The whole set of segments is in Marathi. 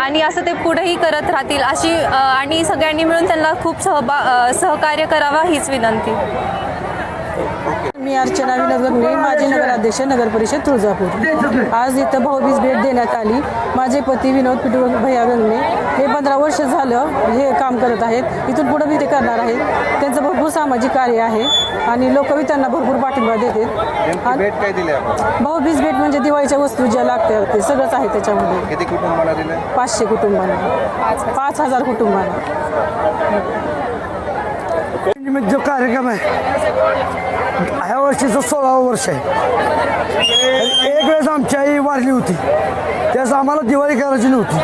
आणि असं ते पुढेही करत राहतील अशी आणि सगळ्यांनी मिळून त्यांना खूप सहभा सहकार्य करावा हीच विनंती. अर्चना विनोद माजी नगराध्यक्ष नगर परिषद तुळजापूर. आज इथं भाऊबीज भेट देण्यात आली. माझे पती विनोद पिटू भैया गंगणे हे पंधरा वर्ष झालं हे काम करत आहेत. इथून पुढे बी ते करणार आहेत. त्यांचं भरपूर सामाजिक कार्य आहे आणि लोकही त्यांना भरपूर पाठिंबा देतात. भाऊबीज भेट म्हणजे दिवाळीच्या वस्तू ज्या लागतात ते सगळंच आहे त्याच्यामध्ये. किती कुटुंबाला दिलं पाचशे कुटुंबांना पाच हजार कुटुंबांना निमित्त जो कार्यक्रम आहे वर्षीचं सोळावं वर्ष आहे. एक वेळेस आमची आई वारली होती. त्यास आम्हाला दिवाळी करायची नव्हती.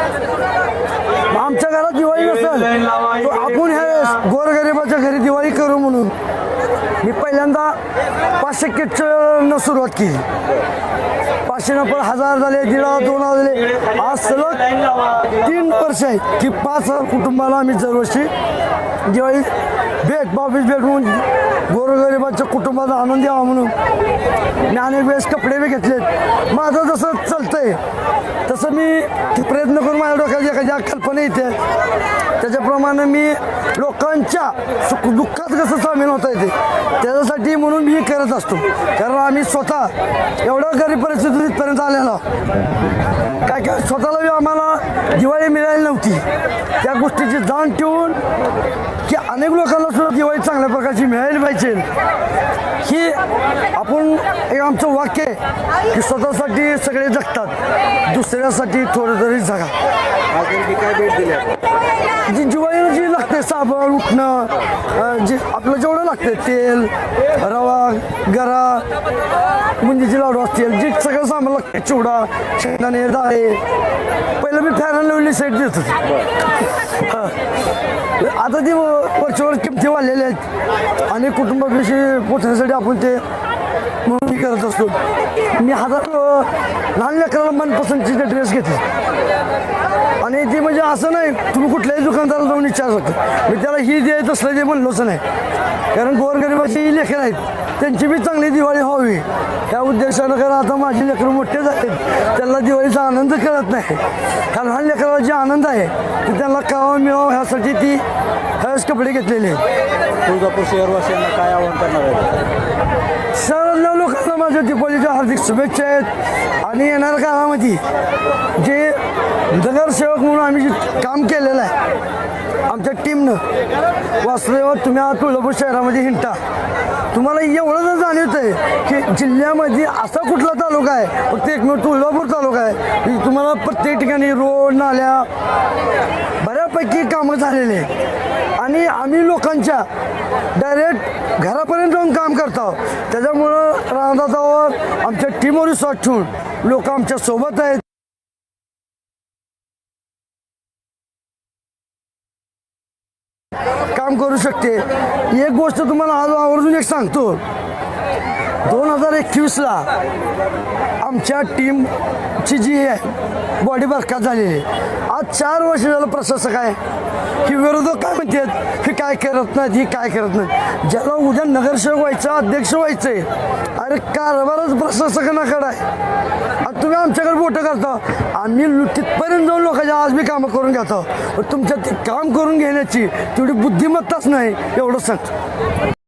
आमच्या घरात दिवाळी नसेल आपण ह्या गोरगरिबाच्या घरी दिवाळी करू म्हणून मी पहिल्यांदा पाचशे किटनं सुरुवात केली. पाचशे नंबर हजार झाले दीड हजार दोन हजार झाले. आज सलग तीन वर्ष आहे की पाच हजार कुटुंबाला आम्ही दरवर्षी दिवाळी भेट बावीस भेट म्हणून गोरगरिबाच्या कुटुंबाचा आनंद यावा म्हणून मी अनेक वेळेस कपडे बी घेतलेत. माझं जसं चालतंय तसं मी ते प्रयत्न करून माझ्या डोक्यात एखाद्या कल्पना येते. त्याच्याप्रमाणे मी लोकांच्या सुख दुःखात कसं सामील होता येते त्याच्यासाठी म्हणून मी करत असतो. कारण आम्ही स्वतः एवढ्या गरीब परिस्थितीत इथपर्यंत आलेलो काय काय स्वतःला बी आम्हाला दिवाळी मिळाली नव्हती. त्या गोष्टीची जाण ठेवून की अनेक लोकांना सुद्धा दिवाळी चांगल्या प्रकारची मिळायला पाहिजे. ही आपण एक आमचं वाक्य आहे की स्वतःसाठी सगळे जगतात दुसऱ्यासाठी थोडं तरी जगा. आज नेमकी काय भेट दिली आपण जी जी लागते साबण उठणं जे आपलं जेवढं लागते तेल रवा गरा बुंदीचे लाडू असतील जे सगळं सामान लागते चिवडा शेंगदाणे दाळे पहिलं मी फॅन लावली सेट देत. आता ते वरच्यावर किमती वाढलेल्या आहेत. आणि कुटुंबाविषयी पोचण्यासाठी आपण ते म्हणून मी करत असतो. मी हजार लहान लेकराला मनपसंतीचे ड्रेस घेतले. आणि ते म्हणजे असं नाही तुम्ही कुठल्याही दुकानदाराला जाऊन विचार शकता मी त्याला ही द्यायचं असलं ते म्हणलोच नाही. कारण गोरगरिबाची ही लेखन आहेत. त्यांची बी चांगली दिवाळी व्हावी. त्या उद्देशानं कारण आता माझी लेकरं मोठे झालेत. त्यांना दिवाळीचा आनंद कळत नाही. कारण लहान लेकराला जे आनंद आहे ते त्यांना कळावा मिळावा ह्यासाठी ती ह्यावेळेस कपडे घेतलेले तुळजापूर शहरवासियांना काय आव्हान करणार आहे सर्व लोकांना माझ्या दीपावलीच्या हार्दिक शुभेच्छा आहेत. आणि येणाऱ्या काळामध्ये जे नगरसेवक म्हणून आम्ही जे काम केलेलं आहे आमच्या टीमनं वासुदेवात तुम्ही आज तुळजापूर शहरामध्ये हिंटा तुम्हाला एवढं जर जाणवत आहे की जिल्ह्यामध्ये असा कुठला तालुका आहे फक्त एकमेव तुळजापूर तालुका आहे की तुम्हाला प्रत्येक ठिकाणी रोड नाल्या बऱ्यापैकी कामं झालेली आहेत. आणि आम्ही लोकांच्या डायरेक्ट घरापर्यंत जाऊन काम करतो. त्याच्यामुळं रामदासावर आमच्या टीमवर विश्वास ठेवून लोक आमच्यासोबत आहेत. काम करू शकते. एक गोष्ट तुम्हाला आज आवर्जून एक सांगतो. दोन हजार एकवीसला आमच्या टीमची जी आहे बॉडी बरखात झालेली आहे. आज चार वर्ष झालं प्रशासक आहे. की विरोधक काय म्हणतात? की काय करत नाहीत ही काय करत नाही ज्याला उद्या नगरसेवक व्हायचं अध्यक्ष व्हायचं आहे अरे कारभारच प्रशासकांकडं आहे. आणि तुम्ही आमच्याकडे बोटं करता आम्ही तिथपर्यंत जाऊन लोकांच्या आज बी कामं करून घेतो. तुमच्या ते काम करून घेण्याची तेवढी बुद्धिमत्ताच नाही एवढं सांगतो.